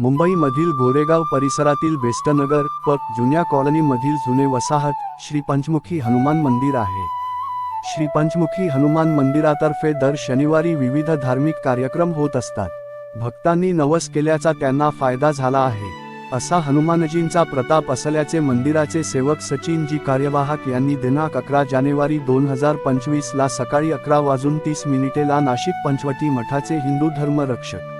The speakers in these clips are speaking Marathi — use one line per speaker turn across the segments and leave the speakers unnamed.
मुंबईमधील गोरेगाव परिसरातील बेस्टनगर पक जुन्या कॉलनीमधील जुने वसाहत श्री पंचमुखी हनुमान मंदिर आहे. श्री पंचमुखी हनुमान मंदिरातर्फे दर शनिवारी विविध धार्मिक कार्यक्रम होत असतात. भक्तांनी नवस केल्याचा त्यांना फायदा झाला आहे. असा हनुमानजींचा प्रताप असल्याचे मंदिराचे सेवक सचिनजी कार्यवाहक यांनी दिनांक अकरा जानेवारी दोन हजार पंचवीसला सकाळी अकरा वाजून तीस मिनिटेला नाशिक पंचवटी मठाचे हिंदू धर्मरक्षक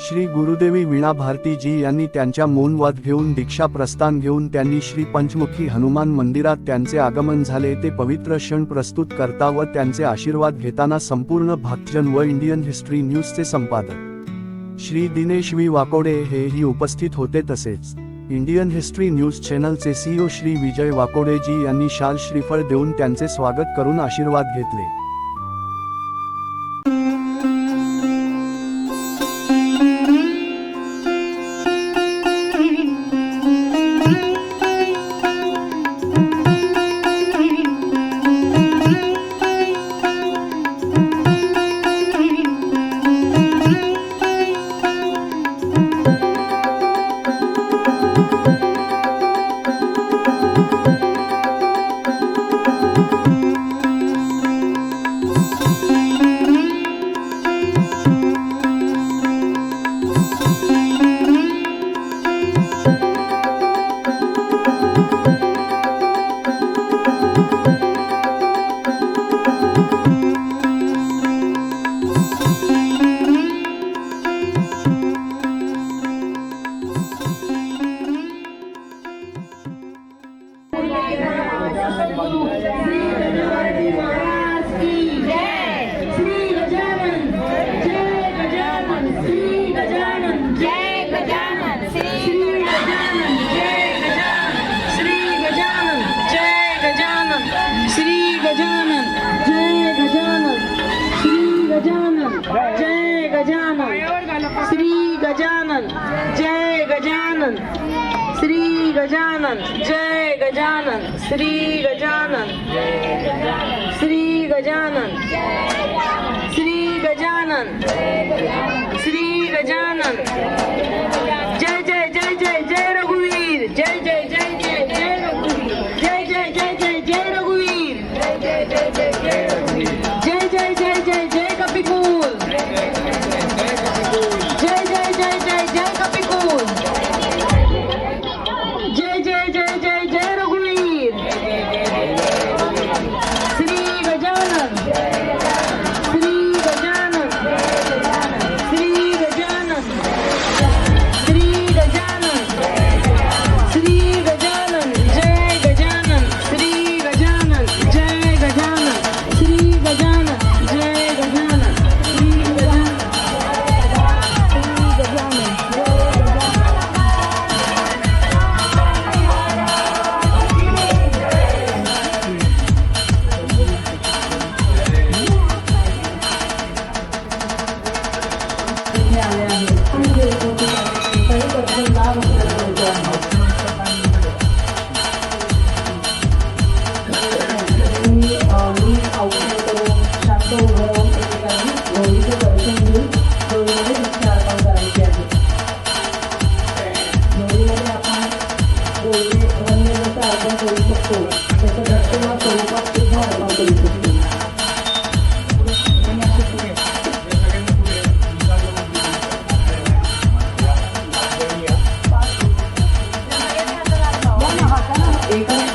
श्री गुरुदेवी वीणा भारतीजी यांनी त्यांच्या मौनवाद घेऊन दीक्षा प्रस्थान घेऊन त्यांनी श्री पंचमुखी हनुमान मंदिरात त्यांचे आगमन झाले. ते पवित्र क्षण प्रस्तुत करता व त्यांचे आशीर्वाद घेताना संपूर्ण भक्तजन व इंडियन हिस्ट्री न्यूजचे संपादक. श्री दिनेश वी वाकोडे हेही उपस्थित होते तसेच इंडियन हिस्ट्री न्यूज चॅनलचे सीईओ श्री विजय वाकोडेजी यांनी शाल श्रीफळ देऊन त्यांचे स्वागत करून आशीर्वाद घेतले.
गजानन जय गजानन श्री गजानन
जय गजानन श्री
श्री गजानन जय गजानन श्री गजानन गजानन श्री गजानन श्री गजानन श्री गजानन। इथे आले आहेत तरी त्याचा लाभ आपल्याला आहे मी औषध करून शांत उभं राहून ठिकाणी गौरीचं दर्शन घेऊन गौरीमध्ये दीक्षा अर्पण आहे गौरीमध्ये आपण गौरी अर्पण करू शकतो तसं दक्षिणा स्वरूपात सुद्धा अर्पण करू शकतो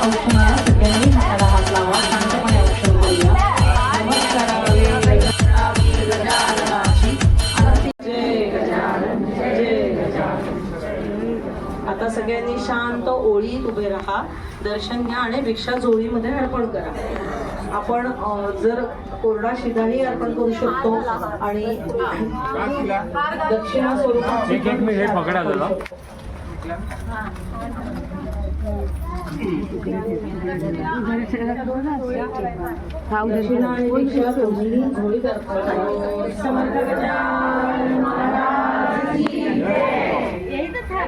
सगळ्यांनी हाताला हात लावा शांतपणे औषध जय गजानन आता सगळ्यांनी शांत ओळीत उभे राहा. दर्शन घ्या आणि भिक्षा जोडीमध्ये अर्पण करा. आपण जर कोरडा शिधाही अर्पण करू शकतो आणि दक्षिणा स्वरूपात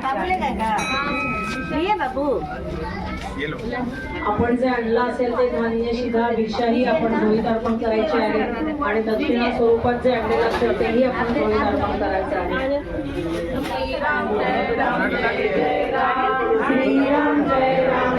बाबूले काय का? बाबू.
आपण जे आणलं असेल ते धान्य शिधा भिक्षाही आपण होळीत अर्पण करायची आहे. आणि दक्षिणा स्वरूपात जे आणलेलं असेल तेही आपण होळीत अर्पण करायचं आहे. राम. जय राम जय राम.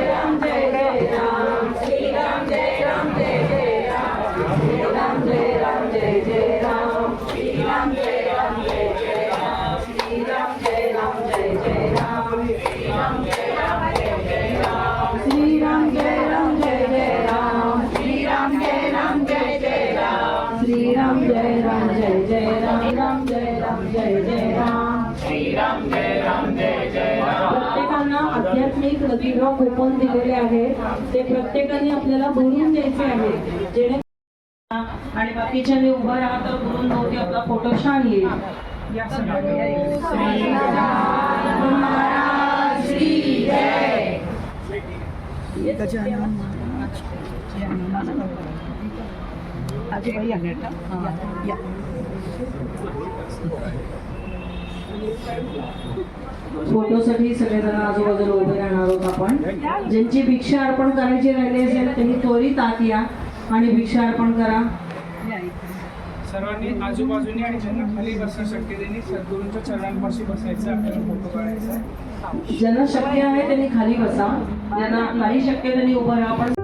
प्रतिभा लघुराव कुपन दिलेले आहेत. ते प्रत्येकाने आपल्याला बोलून द्यायचे आहे जेणे आणि बाकीच्या उभा राहा तर बोलून नव्हती आपला फोटो छान येईल. फोटोसाठी सगळेजण आजूबाजूला उभे राहणार आहोत आपण. ज्यांची भिक्षा अर्पण करायची राहिली असेल त्यांनी त्वरित आत या आणि भिक्षा अर्पण करा.
सर्वांनी आजूबाजूनी आणि ज्यांना खाली बसणं शक्य त्यांनी सद्गुरूंच्या चरणांपाशी बसायचं आपल्याला फोटो काढायचा आहे.
ज्यांना शक्य आहे त्यांनी खाली बसा. ज्यांना नाही शक्य त्यांनी उभं राहा. पण